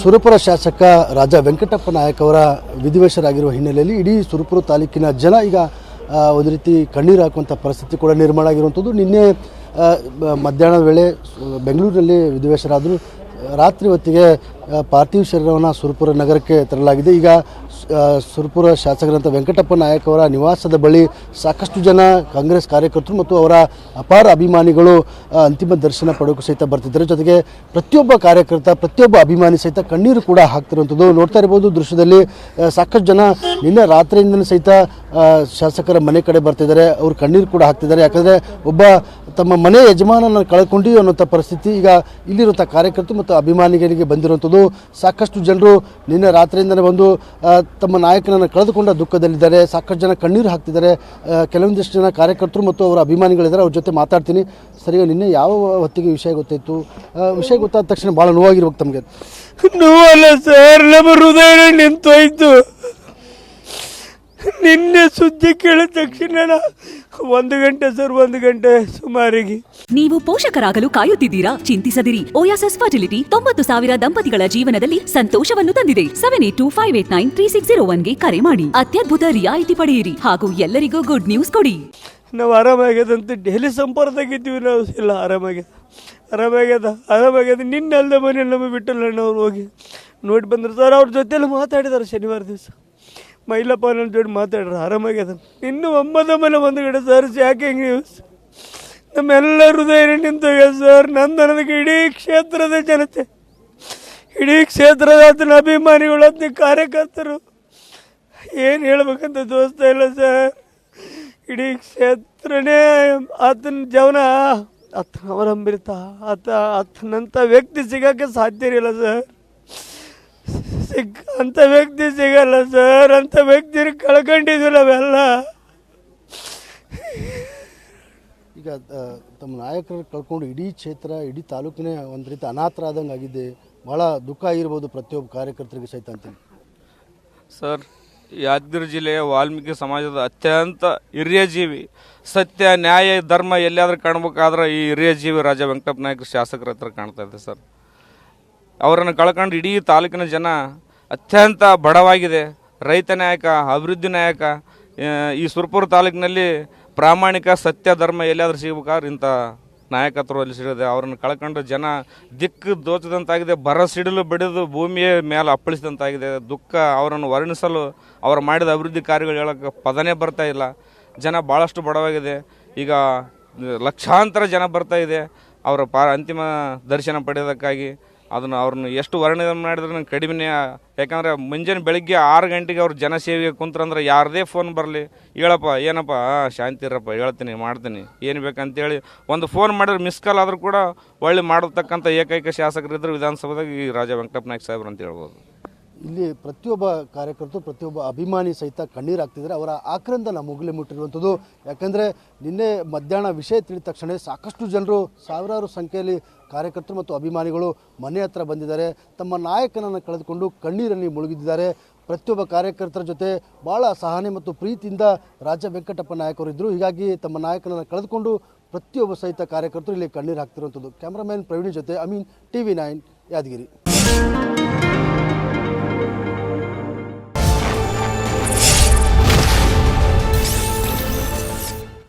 ಸುರಪುರ ಶಾಸಕ ರಾಜ ವೆಂಕಟಪ್ಪ ನಾಯಕ್ ಅವರ ವಿಧಿವೇಶರಾಗಿರುವ ಹಿನ್ನೆಲೆಯಲ್ಲಿ ಇಡೀ ಸುರಪುರ ತಾಲೂಕಿನ ಜನ ಈಗ ಒಂದು ರೀತಿ ಕಣ್ಣೀರು ಹಾಕುವಂಥ ಪರಿಸ್ಥಿತಿ ಕೂಡ ನಿರ್ಮಾಣ ಆಗಿರುವಂಥದ್ದು. ನಿನ್ನೆ ಮಧ್ಯಾಹ್ನದ ವೇಳೆ ಬೆಂಗಳೂರಿನಲ್ಲಿ ವಿಧಿವೇಶರಾದರು. ರಾತ್ರಿ ಹೊತ್ತಿಗೆ ಪಾರ್ಥಿವ ಶರೀರವನ್ನು ಸುರಪುರ ನಗರಕ್ಕೆ ತರಲಾಗಿದೆ. ಈಗ ಸುರಪುರ ಶಾಸಕರಂತ ವೆಂಕಟಪ್ಪ ನಾಯಕ್ ಅವರ ನಿವಾಸದ ಬಳಿ ಸಾಕಷ್ಟು ಜನ ಕಾಂಗ್ರೆಸ್ ಕಾರ್ಯಕರ್ತರು ಮತ್ತು ಅವರ ಅಪಾರ ಅಭಿಮಾನಿಗಳು ಅಂತಿಮ ದರ್ಶನ ಪಡೆಯೋಕ್ಕೂ ಸಹಿತ ಬರ್ತಿದ್ದಾರೆ. ಜೊತೆಗೆ ಪ್ರತಿಯೊಬ್ಬ ಕಾರ್ಯಕರ್ತ, ಪ್ರತಿಯೊಬ್ಬ ಅಭಿಮಾನಿ ಸಹಿತ ಕಣ್ಣೀರು ಕೂಡ ಹಾಕ್ತಿರುವಂಥದ್ದು ನೋಡ್ತಾ ಇರ್ಬೋದು ದೃಶ್ಯದಲ್ಲಿ. ಸಾಕಷ್ಟು ಜನ ನಿನ್ನೆ ರಾತ್ರಿಯಿಂದಲೂ ಸಹಿತ ಶಾಸಕರ ಮನೆ ಕಡೆ ಬರ್ತಿದ್ದಾರೆ. ಅವರು ಕಣ್ಣೀರು ಕೂಡ ಹಾಕ್ತಿದ್ದಾರೆ. ಯಾಕಂದರೆ ಒಬ್ಬ ತಮ್ಮ ಮನೆ ಯಜಮಾನನ ಕಳ್ಕೊಂಡು ಅನ್ನೋಂಥ ಪರಿಸ್ಥಿತಿ ಈಗ ಇಲ್ಲಿರುವಂಥ ಕಾರ್ಯಕರ್ತರು ಮತ್ತು ಅಭಿಮಾನಿಗಳಿಗೆ ಬಂದಿರುವಂಥದ್ದು. ಸಾಕಷ್ಟು ಜನರು ನಿನ್ನೆ ರಾತ್ರಿಯಿಂದಲೇ ಬಂದು ತಮ್ಮ ನಾಯಕನನ್ನು ಕಳೆದುಕೊಂಡ ದುಃಖದಲ್ಲಿದ್ದಾರೆ. ಸಾಕಷ್ಟು ಜನ ಕಣ್ಣೀರು ಹಾಕ್ತಿದ್ದಾರೆ. ಕೆಲವೊಂದಿಷ್ಟು ಜನ ಕಾರ್ಯಕರ್ತರು ಮತ್ತು ಅವರ ಅಭಿಮಾನಿಗಳಿದ್ದಾರೆ. ಅವ್ರ ಜೊತೆ ಮಾತಾಡ್ತೀನಿ. ಸರಿಯಾಗಿ ನಿನ್ನೆ ಯಾವ ಹೊತ್ತಿಗೆ ವಿಷಯ ಗೊತ್ತಾಯಿತು? ವಿಷಯ ಗೊತ್ತಾದ ತಕ್ಷಣ ಭಾಳ ನೋವಾಗಿರ್ಬೇಕು ತಮಗೆ. ನೋವಲ್ಲ ಸರ್, ನಮ್ಮ ಹೃದಯ ನಿಂತೋಯ್ತು ನಿನ್ನೆ ಸುದ್ದಿ ಕೇಳಿದ ತಕ್ಷಣ ಒಂದು ಗಂಟೆ ಸರ್ ಒಂದು ಗಂಟೆ ಸುಮಾರಿಗೆ. ನೀವು ಪೋಷಕರಾಗಲು ಕಾಯುತ್ತಿದ್ದೀರಾ? ಚಿಂತಿಸದಿರಿ. ಓಯಾಸಸ್ ಫರ್ಟಿಲಿಟಿ ತೊಂಬತ್ತು ಸಾವಿರ ದಂಪತಿಗಳ ಜೀವನದಲ್ಲಿ ಸಂತೋಷವನ್ನು ತಂದಿದೆ. Seven eight two five eight nine three six zero ಒನ್ಗೆ ಕರೆ ಮಾಡಿ. ಅತ್ಯದ್ಭುತ ರಿಯಾಯಿತಿ ಪಡೆಯಿರಿ ಹಾಗೂ ಎಲ್ಲರಿಗೂ ಗುಡ್ ನ್ಯೂಸ್ ಕೊಡಿ. ನಾವು ಆರಾಮಾಗ್ಯದಂತ ಡೈಲಿ ಸಂಪರ್ಕದಾಗಿದ್ದೀವಿ ನಾವು. ಇಲ್ಲ ಆರಾಮಾಗ್ಯದ ಆರಾಮಾಗ್ಯದ ಆರಾಮಾಗ್ಯದ. ನಿನ್ನೆ ಅಲ್ಲದೆ ಮನೆ ನಮ್ಮ ಬಿಟ್ಟಲ್ಲ ಅವ್ರು ಹೋಗಿ. ನೋಡಿ ಬಂದ್ರು. ಸರ್ ಅವ್ರ ಜೊತೆಯಲ್ಲಿ ಮಾತಾಡಿದಾರೆ ಶನಿವಾರ ದಿವಸ. ಮೈಲಪ್ಪ ನನ್ನ ಜೋಡಿ ಮಾತಾಡ್ರಿ ಆರಾಮಾಗ್ಯದ ಇನ್ನು ಒಂಬತ್ತ ಮೇಲೆ ಒಂದು ಕಡೆ ಸರ್ ಶಾಕಿಂಗ್ ನ್ಯೂಸ್ ನಮ್ಮೆಲ್ಲ ಹೃದಯ ನಿಂತೋಗ್ಯ ಸರ್ ನಂದು ನನಗೆ ಇಡೀ ಕ್ಷೇತ್ರದ ಜನತೆ. ಇಡೀ ಕ್ಷೇತ್ರದ ಹತ್ತಿನ ಅಭಿಮಾನಿಗಳು ಹತ್ತಿನ ಕಾರ್ಯಕರ್ತರು. ಏನು ಹೇಳ್ಬೇಕಂತ ದೋಸ್ತ ಇಲ್ಲ ಸರ್. ಇಡೀ ಕ್ಷೇತ್ರನೇ ಆತನ ಜೀವನ ಆತನ ಅವಲಂಬಿತ, ಆತ ಆತನಂಥ ವ್ಯಕ್ತಿ ಸಿಗೋಕ್ಕೆ ಸಾಧ್ಯ ಇಲ್ಲ ಸರ್. ಸಿಗ್ ಅಂಥ ವ್ಯಕ್ತಿ ಸಿಗಲ್ಲ ಸರ್ ಅಂಥ ವ್ಯಕ್ತಿ ಕಳ್ಕೊಂಡಿದ್ವಿ ನಾವೆಲ್ಲ. ಈಗ ತಮ್ಮ ನಾಯಕರು ಕಳ್ಕೊಂಡು ಇಡೀ ಕ್ಷೇತ್ರ ಇಡೀ ತಾಲೂಕಿನೇ ಒಂದು ರೀತಿ ಅನಾಥರಾದಂಗೆ ಆಗಿದೆ. ಭಾಳ ದುಃಖ ಆಗಿರ್ಬೋದು ಪ್ರತಿಯೊಬ್ಬ ಕಾರ್ಯಕರ್ತರಿಗೆ ಸಹಿತ ಅಂತೀನಿ ಸರ್ ಯಾದಗಿರಿ ಜಿಲ್ಲೆಯ ವಾಲ್ಮೀಕಿ ಸಮಾಜದ ಅತ್ಯಂತ ಹಿರಿಯ ಜೀವಿ ಸತ್ಯ ನ್ಯಾಯ ಧರ್ಮ ಎಲ್ಲಿಯಾದ್ರೂ ಕಾಣ್ಬೇಕಾದ್ರೆ ಈ ಹಿರಿಯ ಜೀವಿ ರಾಜ ವೆಂಕಟಪ್ಪ ನಾಯಕ ಶಾಸಕರ ಹತ್ರ ಕಾಣ್ತಾ ಇದೆ ಸರ್ ಅವರನ್ನು ಕಳ್ಕೊಂಡು ಇಡೀ ತಾಲೂಕಿನ ಜನ ಅತ್ಯಂತ ಬಡವಾಗಿದೆ. ರೈತ ನಾಯಕ, ಅಭಿವೃದ್ಧಿ ನಾಯಕ ಈ ಸುರಪುರ ತಾಲೂಕಿನಲ್ಲಿ ಪ್ರಾಮಾಣಿಕ ಸತ್ಯ, ಧರ್ಮ ಎಲ್ಲಿಯಾದ್ರೂ ಸಿಗ್ಬೇಕಾದ್ರೆ ಇಂಥ ನಾಯಕತ್ವದಲ್ಲಿ ಸಿಡಿದೆ ಅವ್ರನ್ನ ಕಳ್ಕೊಂಡು ಜನ ದಿಕ್ಕು ದೋಚದಂತಾಗಿದೆ, ಬರ ಸಿಡಿಲು ಬಿಡಿದು ಭೂಮಿಯ ಮೇಲೆ ಅಪ್ಪಳಿಸಿದಂತಾಗಿದೆ. ದುಃಖ ಅವರನ್ನು ವರ್ಣಿಸಲು ಅವರು ಮಾಡಿದ ಅಭಿವೃದ್ಧಿ ಕಾರ್ಯಗಳು ಹೇಳೋಕ್ಕೆ ಪದನೇ ಬರ್ತಾ ಇಲ್ಲ. ಜನ ಭಾಳಷ್ಟು ಬಡವಾಗಿದೆ. ಈಗ ಲಕ್ಷಾಂತರ ಜನ ಬರ್ತಾ ಇದೆ. ಅವರ ಪಾ ಅಂತಿಮ ದರ್ಶನ ಪಡೆಯೋದಕ್ಕಾಗಿ ಅದನ್ನು ಅವ್ರನ್ನ ಎಷ್ಟು ವರ್ಣನೆ ಮಾಡಿದ್ರೆ ಕಡಿಮೆ ಯಾಕಂದರೆ ಮುಂಜಾನೆ ಬೆಳಿಗ್ಗೆ ಆರು ಗಂಟೆಗೆ ಅವ್ರು ಜನಸೇವೆಗೆ ಕುಂತ್ರಂದ್ರೆ ಯಾರದೇ ಫೋನ್ ಬರಲಿ, ಹೇಳಪ್ಪ, ಏನಪ್ಪ? ಶಾಂತಿ ಇರಪ್ಪ, ಹೇಳ್ತೀನಿ, ಮಾಡ್ತೀನಿ, ಏನು ಬೇಕಂತೇಳಿ. ಒಂದು ಫೋನ್ ಮಾಡಿದ್ರೆ ಮಿಸ್ ಕಾಲ್ ಆದರೂ ಕೂಡ ಒಳ್ಳೆ ಮಾಡತಕ್ಕಂಥ ಏಕೈಕ ಶಾಸಕರಿದ್ದರು ವಿಧಾನಸಭೆದಾಗ ಈ ರಾಜ ವೆಂಕಟಪ್ಪ ನಾಯ್ಕ ಸಾಹೇಬ್ರು ಅಂತ ಹೇಳ್ಬೋದು. ಇಲ್ಲಿ ಪ್ರತಿಯೊಬ್ಬ ಕಾರ್ಯಕರ್ತರು, ಪ್ರತಿಯೊಬ್ಬ ಅಭಿಮಾನಿ ಸಹಿತ ಕಣ್ಣೀರು ಹಾಕ್ತಿದ್ದಾರೆ. ಅವರ ನಮ್ಮ ಮುಗಿಲೆ ಮುಟ್ಟಿರುವಂಥದ್ದು. ಯಾಕಂದರೆ ನಿನ್ನೆ ಮಧ್ಯಾಹ್ನ ವಿಷಯ ತಿಳಿದ ತಕ್ಷಣ ಸಾಕಷ್ಟು ಜನರು, ಸಾವಿರಾರು ಸಂಖ್ಯೆಯಲ್ಲಿ ಕಾರ್ಯಕರ್ತರು ಮತ್ತು ಅಭಿಮಾನಿಗಳು ಮನೆ ಹತ್ರ ಬಂದಿದ್ದಾರೆ. ತಮ್ಮ ನಾಯಕನನ್ನು ಕಳೆದುಕೊಂಡು ಕಣ್ಣೀರಲ್ಲಿ ಮುಳುಗಿದ್ದಾರೆ. ಪ್ರತಿಯೊಬ್ಬ ಕಾರ್ಯಕರ್ತರ ಜೊತೆ ಭಾಳ ಸಹನೆ ಮತ್ತು ಪ್ರೀತಿಯಿಂದ ರಾಜ ವೆಂಕಟಪ್ಪ ನಾಯಕರು ಇದ್ದರು ಹೀಗಾಗಿ ತಮ್ಮ ನಾಯಕನನ್ನು ಕಳೆದುಕೊಂಡು ಪ್ರತಿಯೊಬ್ಬ ಸಹಿತ ಕಾರ್ಯಕರ್ತರು ಇಲ್ಲಿ ಕಣ್ಣೀರು ಹಾಕ್ತಿರುವಂಥದ್ದು. ಕ್ಯಾಮ್ರಾಮ್ಯಾನ್ ಪ್ರವೀಣ್ ಜೊತೆ I mean T V nine Yadagiri.